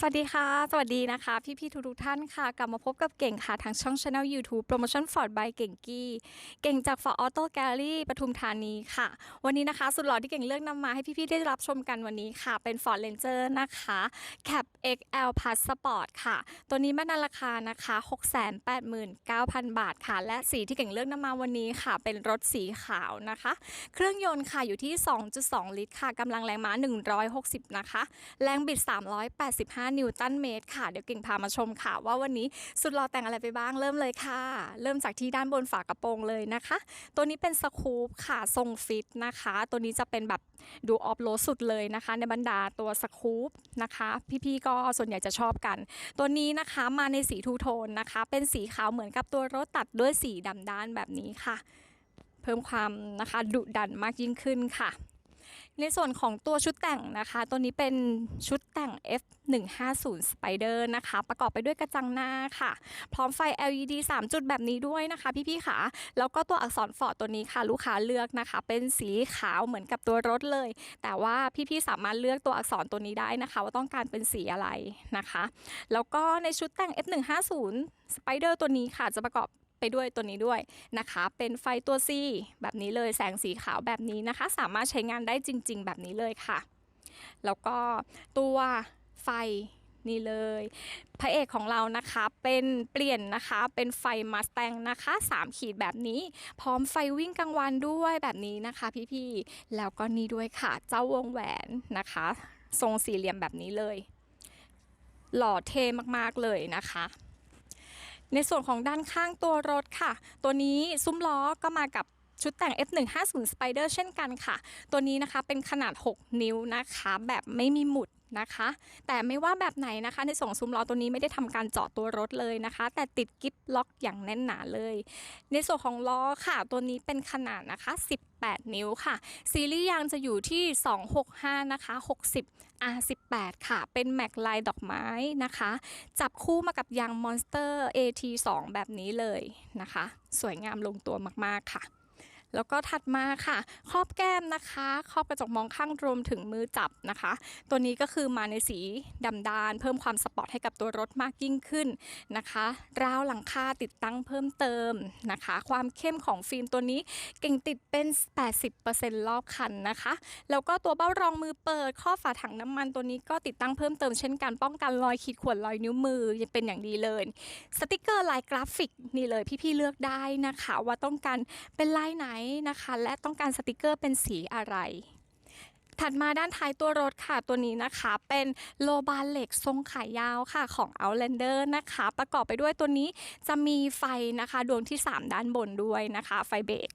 สวัสดีค่ะ สวัสดีนะคะ พี่ๆทุกๆท่านค่ะ กลับมาพบกับเก่งค่ะ ทางช่อง Channel YouTube Promotion Ford by เก่งกี้ เก่งจาก Ford Auto Gallery ปทุมธานีค่ะ วันนี้นะคะ สุดหล่อที่เก่งเลือกนำมาให้พี่ๆได้รับชมกันวันนี้ค่ะ เป็น Ford Ranger นะคะ Cap XL Plus Sport ค่ะ ตัวนี้มาในราคานะคะ 689,000 บาทค่ะ และสีที่เก่งเลือกนำมาวันนี้ค่ะ เป็นรถสีขาวนะคะ เครื่องยนต์ค่ะอยู่ที่ 2.2 ลิตรค่ะกำลังแรงม้า 160 นะคะ แรงบิด 385นิวตันเมตรค่ะ เดี๋ยวเก่งพามาชมค่ะ ว่าวันนี้สุดรอแต่งอะไรไปบ้างเริ่มเลยค่ะ เริ่มจากที่ด้านบนฝากระโปรงเลยนะคะ ตัวนี้เป็นสคูปค่ะทรงฟิตนะคะ ตัวนี้จะเป็นแบบดูออฟโรดสุดเลยนะคะ ในบรรดาตัวสคูปนะคะ พี่ๆก็ส่วนใหญ่จะชอบกัน ตัวนี้นะคะมาในสีทูโทนนะคะ เป็นสีขาวเหมือนกับตัวรถตัดด้วยสีดำด้านแบบนี้ค่ะ เพิ่มความนะคะดุดันมากยิ่งขึ้นค่ะ ในส่วนของตัวชุดแต่งนะคะ ตัวนี้เป็นชุดแต่ง F150 Spider นะคะ ประกอบไปด้วยกระจังหน้าค่ะ พร้อมไฟ LED 3 จุดแบบนี้ด้วยนะคะ พี่ๆค่ะ แล้วก็ตัวอักษรฟอร์ดตัวนี้ค่ะ ลูกค้าเลือกนะคะ เป็นสีขาวเหมือนกับตัวรถเลย แต่ว่าพี่ๆสามารถเลือกตัวอักษรตัวนี้ได้นะคะ ว่าต้องการเป็นสีอะไรนะคะ แล้วก็ในชุดแต่ง F150 Spider ตัวนี้ค่ะจะประกอบ ไปด้วยตัวนี้ด้วยนะคะ เป็นไฟตัว C แบบนี้เลยแสงสีขาวแบบนี้นะคะ สามารถใช้งานได้จริง ๆ แบบนี้เลยค่ะ แล้วก็ตัวไฟนี่เลย พระเอกของเรานะคะเป็นเปลี่ยนนะคะเป็นไฟมาส t ตงนะคะ 3 ขีดแบบนี้ พร้อมไฟวิ่งกลางวันด้วยแบบนี้นะคะพี่ๆ แล้วก็นี่ด้วยค่ะ เจ้าวงแหวนนะคะ ทรงสี่เหลี่ยมแบบนี้เลย หล่อเท่มากๆเลยนะคะ ในส่วนของด้านข้างตัวรถค่ะ ตัวนี้ซุ้มล้อก็มากับชุดแต่ง F150 Spider เช่นกันค่ะ ตัวนี้นะคะเป็นขนาด 6 นิ้วนะคะ แบบไม่มีหมุด นะคะ แต่ไม่ว่าแบบไหนนะคะ ในส่วนซุ้มล้อตัวนี้ไม่ได้ทำการเจาะตัวรถเลยนะคะ แต่ติดกิฟล็อกอย่างแน่นหนาเลย ในส่วนของล้อค่ะตัวนี้เป็นขนาดนะคะ 18 นิ้วค่ะ ซีรีส์ยางจะอยู่ที่ 265 นะคะ 60 R18 ค่ะ เป็นแม็กลายดอกไม้นะคะ จับคู่มากับยาง Monster AT2 แบบนี้เลยนะคะ สวยงามลงตัวมากๆค่ะ แล้วก็ถัดมาค่ะ ครอบแก้มนะคะ ครอบกระจกมองข้างรวมถึงมือจับนะคะ ตัวนี้ก็คือมาในสีดำดาน เพิ่มความสปอร์ตให้กับตัวรถมากยิ่งขึ้นนะคะราวหลังคาติดตั้งเพิ่มเติมนะคะ ความเข้มของฟิล์มตัวนี้เก่งติดเป็น 80%รอบคันนะคะ แล้วก็ตัวเบ้ารองมือเปิดข้อฝาถังน้ำมันตัวนี้ก็ติดตั้งเพิ่มเติมเช่นกันป้องกันรอยขีดข่วนรอยนิ้วมือเป็นอย่างดีเลย สติกเกอร์ลายกราฟิกนี่เลยพี่ๆเลือกได้นะคะ ว่าต้องการเป็นลายไหนนะคะ และต้องการสติกเกอร์เป็นสีอะไร ถัดมาด้านท้ายตัวรถค่ะตัวนี้นะคะ เป็นโลบาเหล็กทรงขายาวค่ะของ Outlander นะคะ ประกอบไปด้วยตัวนี้จะมีไฟนะคะ ดวงที่ 3 ด้านบนด้วยนะคะ ไฟเบรก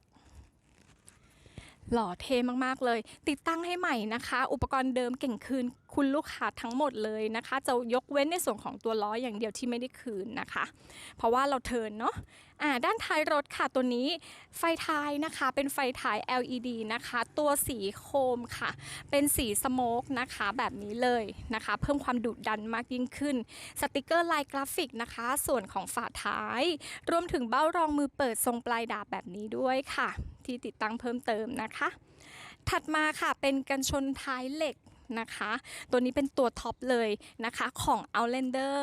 หล่อเท่มากๆเลย ติดตั้งให้ใหม่นะคะ อุปกรณ์เดิมเก่งคืนคุณลูกค้าทั้งหมดเลยนะคะ จะยกเว้นในส่วนของตัวล้ออย่างเดียวที่ไม่ได้คืนนะคะ เพราะว่าเราเทินเนาะอ่าด้านท้ายรถค่ะตัวนี้ไฟท้ายนะคะเป็นไฟท้าย LED นะคะ ตัวสีโคมค่ะ เป็นสีสโมกนะคะแบบนี้เลยนะคะ เพิ่มความดุดันมากยิ่งขึ้น สติกเกอร์ลายกราฟิกนะคะ ส่วนของฝาท้าย รวมถึงเบ้ารองมือเปิดทรงปลายดาบแบบนี้ด้วยค่ะ ที่ติดตั้งเพิ่มเติมนะคะ ถัดมาค่ะเป็นกันชนท้ายเหล็กนะคะ ตัวนี้เป็นตัวท็อปเลยนะคะของ Outlander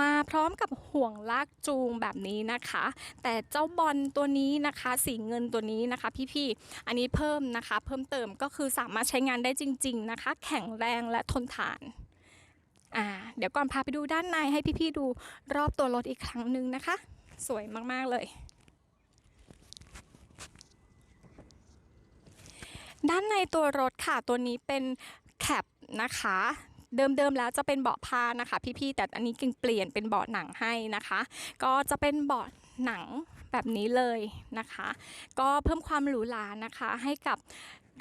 มาพร้อมกับห่วงลากจูงแบบนี้นะคะ แต่เจ้าบอลตัวนี้นะคะสีเงินตัวนี้นะคะพี่ๆ อันนี้เพิ่มนะคะเพิ่มเติมก็คือสามารถใช้งานได้จริง ๆนะคะ แข็งแรงและทนทานอ่าเดี๋ยวก่อนพาไปดูด้านในให้พี่ๆดูรอบตัวรถอีกครั้งหนึ่งนะคะ สวยมากๆเลย ด้านในตัวรถค่ะตัวนี้เป็นแคปนะคะเดิมๆแล้วจะเป็นเบาะผ้านะคะ พี่ๆแต่อันนี้เก่งเปลี่ยนเป็นเบาะหนังให้นะคะ ก็จะเป็นเบาะหนังแบบนี้เลยนะคะ ก็เพิ่มความหรูหรานะคะ ให้กับ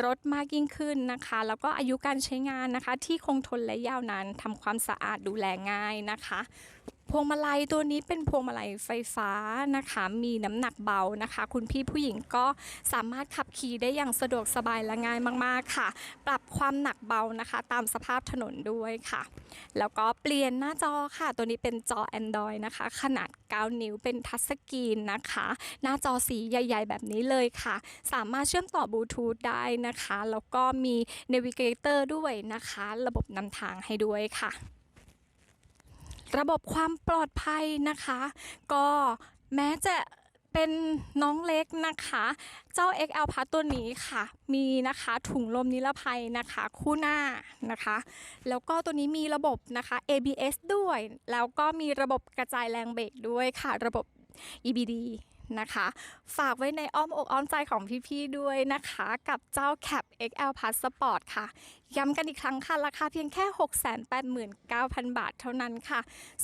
รถมากยิ่งขึ้นนะคะ แล้วก็อายุการใช้งานนะคะ ที่คงทนและยาวนานทำความสะอาดดูแลง่ายนะคะ วงมาลัยตัวนี้เป็นพวงมาลัยไฟฟ้านะคะ มีน้ำหนักเบานะคะ คุณพี่ผู้หญิงก็สามารถขับขี่ได้อย่างสะดวกสบายและง่ายมากๆค่ะ ปรับความหนักเบานะคะ ตามสภาพถนนด้วยค่ะ แล้วก็เปลี่ยนหน้าจอค่ะ ตัวนี้เป็นจอ Android นะคะ ขนาด 9 นิ้วเป็นทัชสกรีนนะคะ หน้าจอสีใหญ่ ๆ แบบนี้เลยค่ะ สามารถเชื่อมต่อบลูทูธได้นะคะ แล้วก็มี Navigator ด้วยนะคะ ระบบนำทางให้ด้วยค่ะ ระบบความปลอดภัยนะคะ ก็แม้จะเป็นน้องเล็กนะคะ เจ้า XL Plus ตัวนี้ค่ะ มีนะคะถุงลมนิรภัยนะคะ คู่หน้านะคะ แล้วก็ตัวนี้มีระบบนะคะ ABS ด้วย แล้วก็มีระบบกระจายแรงเบรกด้วยค่ะ ระบบ EBD นะคะ ฝากไว้ในอ้อมอกอ้อมใจของพี่ ๆ ด้วยนะคะ กับเจ้า Cap XL Plus Sport ค่ะย้ำกันอีกครั้งค่ะ ราคาเพียงแค่ 689,000 บาทเท่านั้นค่ะ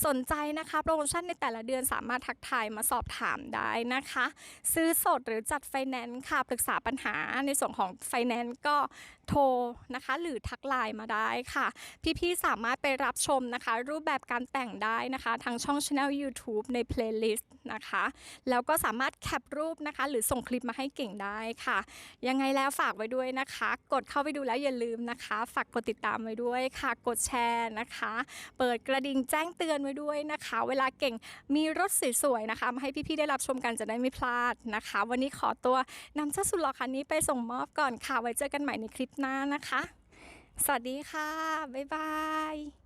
สนใจนะคะ โปรโมชั่นในแต่ละเดือนสามารถทักทายมาสอบถามได้นะคะ ซื้อสดหรือจัดไฟแนนซ์ค่ะ ปรึกษาปัญหาในส่วนของไฟแนนซ์ก็โทรนะคะ หรือทักไลน์มาได้ค่ะ พี่ๆ สามารถไปรับชมนะคะ รูปแบบการแต่งได้นะคะ ทางช่อง Channel YouTube ใน Playlist นะคะ แล้วก็สามารถแคปรูปนะคะ หรือส่งคลิปมาให้เก่งได้ค่ะ ยังไงแล้วฝากไว้ด้วยนะคะ กดเข้าไปดูแล้วอย่าลืมนะคะฝากกดติดตามไว้ด้วยค่ะ กดแชร์นะคะ เปิดกระดิ่งแจ้งเตือนไว้ด้วยนะคะ เวลาเก่งมีรถสวยๆนะคะมาให้พี่ๆได้รับชมกันจะได้ไม่พลาดนะคะ วันนี้ขอตัวนำเจ้าสุดหล่อคันนี้ไปส่งมอบก่อนค่ะ ไว้เจอกันใหม่ในคลิปหน้านะคะ สวัสดีค่ะ บ๊ายบาย